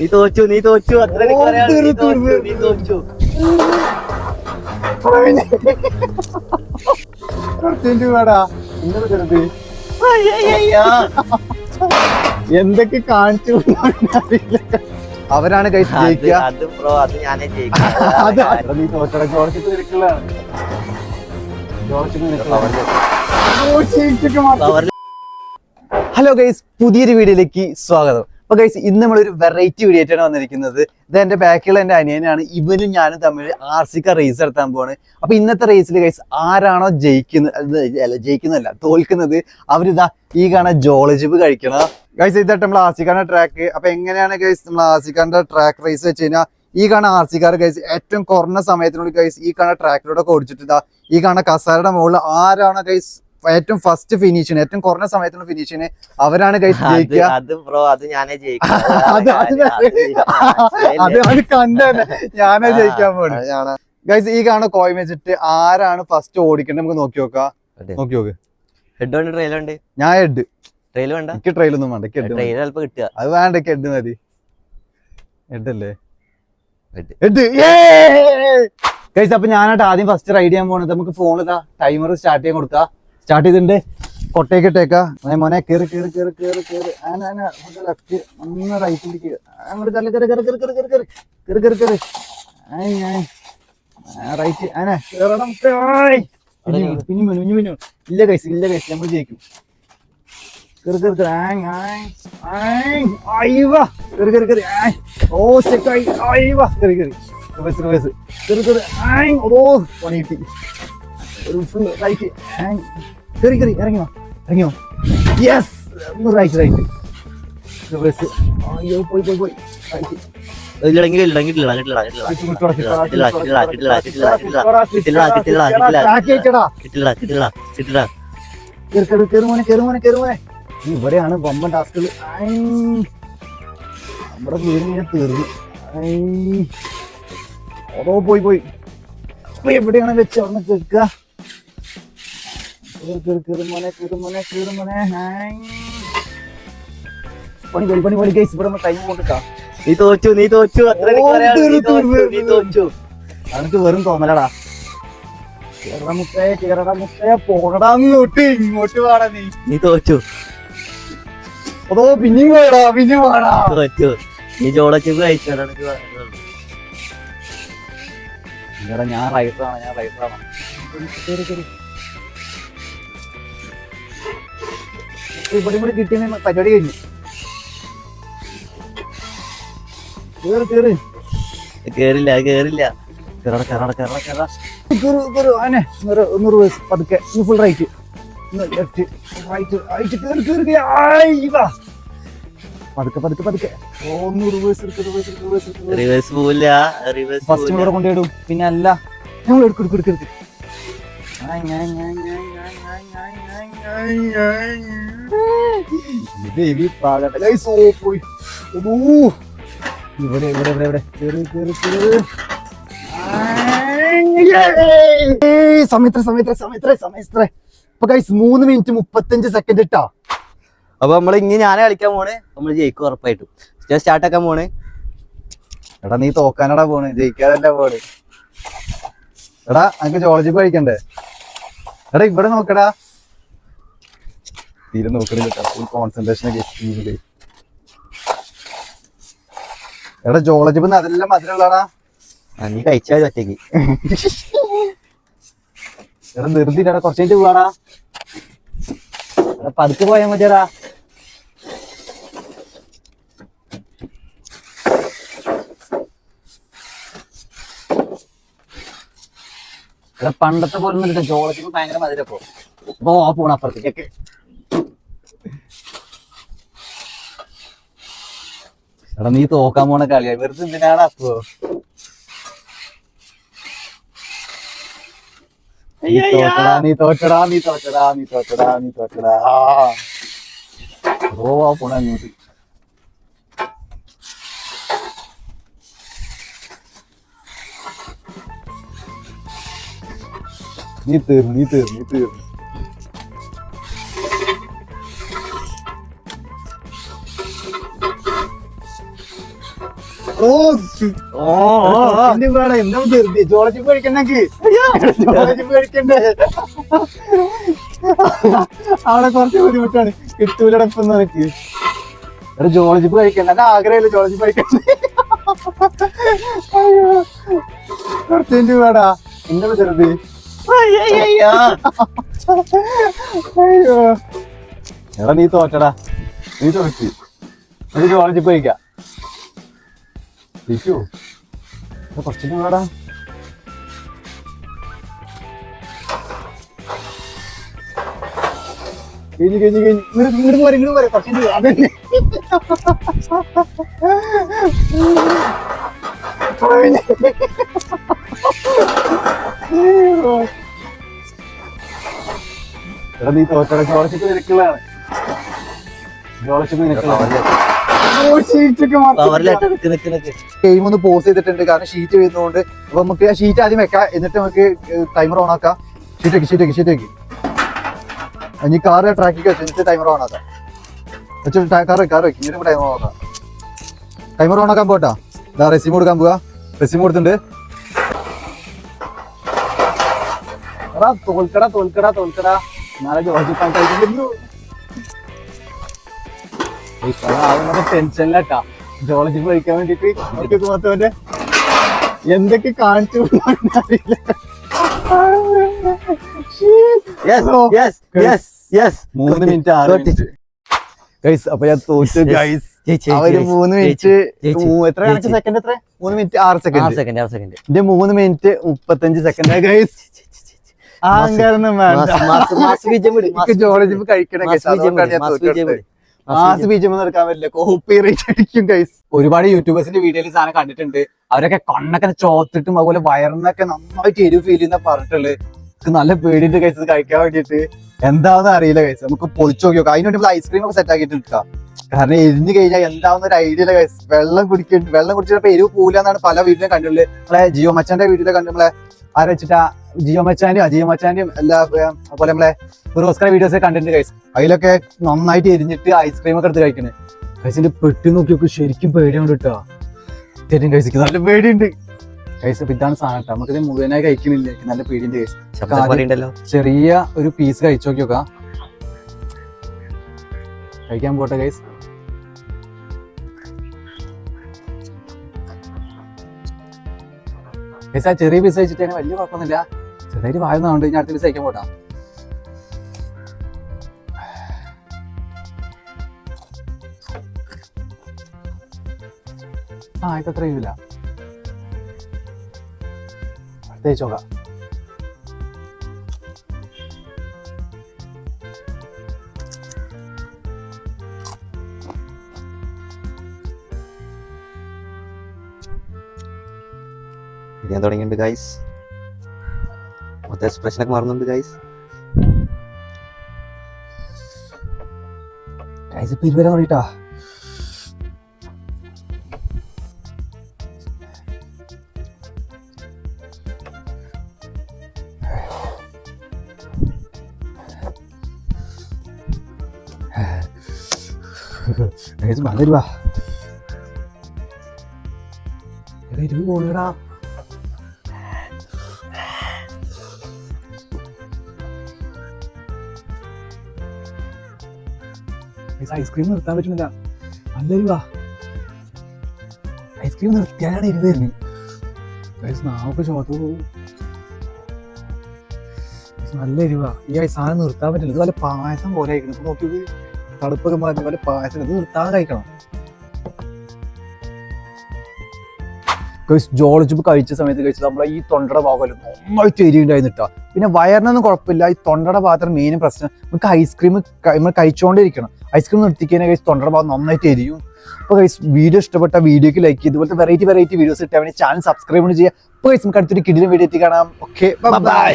നീ തോച്ചു നീ തോച്ചു അത്ര നീ തോച്ചു എന്തൊക്കെ കാണിച്ചു അവരാണ് കൈ സാധിക്കുക അത് അത് ഞാനേ ജയിക്കുക നീ ഹലോ ഗൈസ് പുതിയൊരു വീഡിയോയിലേക്ക് സ്വാഗതം. അപ്പൊ ഗൈസ് ഇന്ന് നമ്മളൊരു വെറൈറ്റി വീഡിയോ ആയിട്ടാണ് വന്നിരിക്കുന്നത്. ഇത് എന്റെ ബാക്കിയുള്ള എന്റെ അനിയനാണ്. ഇവനും ഞാനും തമ്മിൽ ആർ സി കാർ റേസ് നടത്താൻ പോവാണ്. അപ്പൊ ഇന്നത്തെ റേസിൽ ഗൈസ് ആരാണോ ജയിക്കുന്നത് അല്ല ജയിക്കുന്നതല്ല തോൽക്കുന്നത് അവരിതാ ഈ കാണാൻ ജോളജിബ് കഴിക്കണം. ഗൈസ് ഇതായിട്ട് നമ്മൾ ആർ സി ട്രാക്ക് അപ്പൊ എങ്ങനെയാണ് ഗൈസ് നമ്മൾ ആർ സി ട്രാക്ക് റേസ് വെച്ച് കഴിഞ്ഞാൽ ഈ കാണുന്ന ആർ കാർ ഗൈസ് ഏറ്റവും കുറഞ്ഞ സമയത്തിനുള്ളിൽ ഗൈസ് ഈ കാണുന്ന ട്രാക്കിലൂടെ ഓടിച്ചിട്ട് ഈ കാണുന്ന കസാരയുടെ മുകളിൽ ആരാണോ ഗൈസ് ഏറ്റവും ഫസ്റ്റ് ഫിനിഷിന് ഏറ്റവും കുറഞ്ഞ സമയത്തുള്ള ഫിനിഷിന് അവരാണ് ഗൈസ് ജയിക്കുക. അത് ബ്രോ അത് ഞാനേ അത് ഞാനാ ജയിക്കാൻ പോണു. ഗൈസ് ഈ കാണുന്ന കോയിൻ വെച്ചിട്ട് ആരാണ് ഫസ്റ്റ് ഓടിക്കേണ്ടത് നമുക്ക് നോക്കി നോക്കാം. നോക്കി നോക്ക്. ഹെഡ് ഉണ്ട് ട്രെയിൽ ഉണ്ട് ഞാൻ ഹെഡ് ട്രെയിൽ വേണ്ട? എനിക്ക് ട്രെയിൽ ഒന്നും വേണ്ട. ട്രെയിൽ ചിലപ്പോ കിട്ടുക. അത് വേണ്ട ഹെഡ് മതി. ഹെഡ് അല്ലേ. ഹെഡ് ഗൈസ് അപ്പൊ ഞാനായിട്ട് ആദ്യം ഫസ്റ്റ് റൈഡ് ചെയ്യാൻ പോണത് നമുക്ക് ഫോണിൽ ടൈമർ സ്റ്റാർട്ട് ചെയ്യാൻ കൊടുക്കാം. സ്റ്റാർട്ട് ചെയ്തിട്ടുണ്ട്. കൊട്ടേക്കിട്ടേക്ക മോനെ, കേറി കേറി കേറി ആന ആന ലെഫ്റ്റ് ഒന്ന് റൈറ്റിലേക്ക് അങ്ങോട്ട് കയറി കയറി കയറി കയറി കയറി കയറി കയറി കയറി കയറി റൈറ്റ് ആന ഇല്ല കൈസ് ഇല്ല കൈസ് നമ്മൾ ജയിക്കും. അയ്യവ ഓ ചെക്കായി അയ്യവ റിവേഴ്സ് റിവേഴ്സ് ഓ പണി കിട്ടി. ഒരു ഫുൾ റൈറ്റ് കയറി കയറി ഇറങ്ങിയോ ഇറങ്ങിയോ യെസ് ഇവിടെയാണ് ബൊമ്പൻ ടാസ്കുകൾ നമ്മുടെ വീടിനെ തീർന്നു. ഓടോ പോയി പോയി. എവിടെയാണ് വെച്ച് അവിടെ നിന്ന് കേൾക്കുക പണി പണി പണി ഇവിടെ ടൈം കൊണ്ടിട്ടാ നീ തോച്ചു നീ തോച്ചു അത്ര നീ അനക്ക് വെറും തോന്നലടാ കേരള മുത്തേ കേരള മുത്തേ പോടാന്ന് ഇങ്ങോട്ട്. ഇങ്ങോട്ട് വാടാ നീ നീ തോച്ചു അതോ പിന്നെയും പോയടാ പിന്നെയും വാടാ തോച്ചു നീ എനിക്ക് എടാ ഞാൻ റൈറ്ററാണ് ഞാൻ റൈറ്ററാണ് ഇവിടെ കൂടി കിട്ടിയ പരിപാടി കഴിഞ്ഞു. കേറ് കേറ്. കേറില്ല കേറില്ല. കേറട കേറട കേറട കേറട കേറ് കേറ് ആനെ നൂറ് നൂറ് വയസ്സ് പതുക്കെ. ഇനി full right left right right കേറ് കേറ് കേറ്. ആയി വാ. പതുക്കെ പതുക്കെ പതുക്കെ. ഓ നൂറ് വയസ്സ് എടുക്ക് റിവേഴ്സ് റിവേഴ്സ് റിവേഴ്സ് റിവേഴ്സ് പോവില്ല റിവേഴ്സ് ഫസ്റ്റ് ഇവിടെ കൊണ്ടുപോയിടും പിന്നെ അല്ല. ഞങ്ങൾ എടുക്കും എടുക്കും പാകട്ടെ ഗൈസ് ഓ പോയി. ഇവിടെ ഇവിടെ ഇവിടെ ഇവിടെ. കേറി കേറി കേറി. സമയത്ര സമയത്ര സമയത്ര സമയത്ര ഇപ്പൊ ഗൈസ് മൂന്ന് മിനിറ്റ് മുപ്പത്തഞ്ച് സെക്കൻഡ് ഇട്ടാ. അപ്പൊ നമ്മൾ ഇനി ഞാനേ കളിക്കാൻ പോണേ? നമ്മൾ ജയിക്കും ഉറപ്പായിട്ടും. സ്റ്റാർട്ട് ആക്കാൻ പോണേ? എടാ നീ തോക്കാനടാ പോണ്. ജയിക്കാതല്ല പോണ്. എടാ നമുക്ക് ജോളജി കഴിക്കണ്ടേ? എടാ ഇവിടെ നോക്കടാ. തീരെ നോക്കണില്ല ഫുൾ കോൺസെൻട്രേഷൻ ഒക്കെ എടാ ജോളജിപ്പ് അതെല്ലാം മധുരമുള്ളടാ നീ കഴിച്ചാൽ ഒറ്റയ്ക്ക്. എടാ നിർത്തിട്ടാ കുറച്ച് കഴിഞ്ഞിട്ട് പോവാടാ. എടാ പതുക്കെ പോയാൽ മതിയടാ. എടാ പണ്ടത്തെ പോലെ ജോളജിപ്പ് ജോളജി ഭയങ്കര മധുരപ്പോ അപ്പൊ പോണ അപ്പുറത്തേക്കൊക്കെ എടാ നീ തോക്കാൻ പോണ കളിയാ. വെറുതെ എന്തിനാണ് അപ്പോ? നീ തോറ്റടാ നീ തോറ്റടാ നീ തോറ്റടാ നീ തോറ്റടാ നീ തോറ്റടാ. ഓ പോണ അങ്ങോട്ട്. നീ തീർന്നു നീ തീർന്നു നീ തീർന്നു. എന്താ അവിടെ കുറച്ച് ബുദ്ധിമുട്ടാണ് കിട്ടൂലടപ്പെന്ന് നിനക്ക് എടാ ജോളജി കഴിക്കണ്ട എന്റെ ആഗ്രഹമില്ല ജോളജി മിനിറ്റ് വേടാ എന്താ ധൃതി അയ്യോ എടാ നീ തോറ്റടാ. നീ തോറ്റി. എനിക്ക് പോയിക്കാം ടിഷ്യൂ കുറച്ചു വേടാ കഴിഞ്ഞു കഴിഞ്ഞു കഴിഞ്ഞു ഇങ്ങോട്ട് പോരെ ഇങ്ങോട്ട് പോരെ കുറച്ചു അതന്നെ. എടാ നീ തോറ്റട ജോളച്ചിപ്പ് നിനക്കുള്ളതാണ് ജോളച്ചിപ്പ് നിനക്കുള്ളതാണ് ഗെയിം ഒന്ന് പോസ് ചെയ്തിട്ടുണ്ട്. കാരണം ഷീറ്റ് വരുന്നതുകൊണ്ട് അപ്പൊ നമുക്ക് ആ ഷീറ്റ് ആദ്യം വെക്കാം. എന്നിട്ട് നമുക്ക് ടൈമർ ഓൺ ആക്കാം. ഷീറ്റ് വെക്കി ഷീറ്റ് വെക്കി ഷീറ്റ് വെക്കി. ഇനി കാർ ട്രാക്കിക്ക് വെച്ചു. എന്നിട്ട് ടൈമർ ഓൺ ആക്കാം. വെച്ചിട്ട് കാർ കാർ വെക്കി എന്നിട്ട് ടൈമർ ഓൺ ആക്കാം. ടൈമർ ഓൺ ആക്കാൻ പോട്ടാ. ഇതാ റെസിം കൊടുക്കാൻ പോവാ. റെസിം കൊടുത്തിട്ടുണ്ട് തോൽക്കടാ തോൽക്കടാ തോൽക്കടാ. നാളെ ജോർജ് കഴിക്കുന്നു ടെൻഷനിലാട്ടാ ജോളജി പഠിക്കാൻ വേണ്ടിട്ട് അവർക്ക് മൊത്തവന്റെ എന്തൊക്കെ കാണിച്ചു അറിയില്ല മൂന്ന് മിനിറ്റ് ആറ് മിനിറ്റ് ഗൈസ് അപ്പൊ ഞാൻ തോറ്റു ഗൈസ് അവർ മൂന്ന് മിനിറ്റ്. എത്ര കണക്ക് സെക്കൻഡ് എത്ര? മൂന്ന് മിനിറ്റ് ആറ് സെക്കൻഡ് സെക്കൻഡ് ആറ് സെക്കൻഡ് എന്റെ മൂന്ന് മിനിറ്റ് മുപ്പത്തഞ്ച് സെക്കൻഡ് ഗൈസ് ആങ്കാരൊന്നും വേണ്ട. ജോളജി കഴിക്കണം മാസ് ബീജം എടുക്കാൻ പറ്റില്ല. കോപ്പി റേറ്റ് അടിക്കും ഗൈസ് ഒരുപാട് യൂട്യൂബേഴ്സിന്റെ വീഡിയോയിൽ സാധനം കണ്ടിട്ടുണ്ട്. അവരൊക്കെ കണ്ണൊക്കെ ചോത്തിട്ടും അതുപോലെ വയറിനൊക്കെ നന്നായിട്ട് എരിവ് ഫീൽ ചെയ്യുന്ന പറഞ്ഞിട്ടുള്ളത് നല്ല പേടിയുണ്ട് കഴിച്ചത് കഴിക്കാൻ വേണ്ടിട്ട് എന്താണെന്ന് അറിയില്ല കഴിച്ചത് നമുക്ക് പൊളിച്ചു നോക്കി നോക്കാം. അതിന് വേണ്ടി ഐസ്ക്രീം ഒക്കെ സെറ്റ് ആക്കിയിട്ട് എടുക്കാം കാരണം എരിഞ്ഞു കഴിഞ്ഞാൽ എന്താവുന്ന ഒരു ഐഡിയ ഇല്ല ഗൈസ് വെള്ളം കുടിക്കുന്നുണ്ട് വെള്ളം കുടിച്ചിട്ട് എരിവ് പോലെന്നാണ് പല വീട്ടിലും കണ്ടിട്ടുള്ളത്. നമ്മളെ ജിയോ മച്ചന്റെ വീട്ടിലെ കണ്ടു നമ്മളെ ആരെ വെച്ചിട്ടാ? ജിയോ മച്ചാന്റെയും അജിയോ മച്ചാന്റെയും എല്ലാ പോലെ അതുപോലെ നമ്മളെ ഫിറോസ്കർ വീഡിയോസ് കണ്ടിട്ടുണ്ട് കൈസ് അതിലൊക്കെ നന്നായിട്ട് എരിഞ്ഞിട്ട് ഐസ്ക്രീം ഒക്കെ എടുത്ത് കഴിക്കണേ. കൈസിന്റെ പെട്ടി നോക്കി നോക്കി ശരിക്കും പേടിയാണ് കേട്ടോ തെറ്റും കൈസിക്ക് നല്ല പേടിയുണ്ട്. കൈസ് ഇതാണ് സാധനം കേട്ടോ നമുക്കിത് മുഴുവനായി കഴിക്കണില്ല? നല്ല പേടിയുണ്ട് കൈസ് ചെറിയ ഒരു പീസ് കഴിച്ചു നോക്കി നോക്കാം. കഴിക്കാൻ പോട്ടെ കൈസ് ആ ചെറിയ പീസ് വെച്ചിട്ട് അങ്ങനെ വലിയ കുഴപ്പമൊന്നുമില്ല. ചെറുതായിട്ട് വായുന്നതുകൊണ്ട് ഞാൻ അടുത്ത പീസ് കഴിക്കാൻ പോട്ടാ. ആ ഇപ്പൊ അത്രയും ഇല്ല അടുത്ത ഞാൻ തുടങ്ങിയിട്ടുണ്ട് ഗൈസ് മൊത്തം എക്സ്പ്രഷൻ ഒക്കെ മാറുന്നുണ്ട് ഗൈസ് ഗൈസ് ഇപ്പൊ ഇരുവരെ നോക്കിട്ടാ ഗൈസ് നല്ല ഇരുവാ ഇരുവ് പോണടാ. ഐസ്ക്രീം നിർത്താൻ പറ്റുന്നില്ല. നല്ല വാ. ഐസ്ക്രീം നിർത്തിയാലാണ് ഇരുന്ന് തരുന്നത് ഗൈസ് നാവൊക്കെ ചോത്തു പോകും. നല്ല എരിവ ഈ സാധനം നിർത്താൻ പറ്റില്ല. ഇത് വല്ല പായസം പോലെ ആയിരിക്കണം. ഇപ്പൊ നോക്കിയത് തണുപ്പൊക്കെ മാറ്റി വല്ല പായസം ഇത് നിർത്താൻ കഴിക്കണം. ജോളിച്ച് കഴിച്ച സമയത്ത് കഴിച്ചത് നമ്മളെ ഈ തൊണ്ടയുടെ ഭാഗമല്ല നന്നായിട്ട് എരിയുണ്ടായിരുന്നു കേട്ടോ പിന്നെ വയറിനൊന്നും കുഴപ്പമില്ല. ഈ തൊണ്ടയുടെ ഭാഗത്താണ് മെയിൻ പ്രശ്നം. നമുക്ക് ഐസ്ക്രീം നമ്മൾ കഴിച്ചുകൊണ്ടിരിക്കണം ഐസ്ക്രീം നിർത്തിക്കഴിഞ്ഞാൽ കഴിച്ച് തൊണ്ടയുടെ ഭാഗം നന്നായിട്ട് എരിയും. അപ്പോൾ കഴിച്ച് വീഡിയോ ഇഷ്ടപ്പെട്ട വീഡിയോക്ക് ലൈക്ക് ചെയ്ത് ഇതുപോലത്തെ വെറൈറ്റി വെറൈറ്റി വീഡിയോസ് ഇട്ടാൽ ചാനൽ സബ്സ്ക്രൈബ് ചെയ്യുക. അപ്പോൾ കഴിച്ച് നമുക്ക് അടുത്തൊരു കിടിലും വീഡിയോ എത്തി കാണാം. Okay bye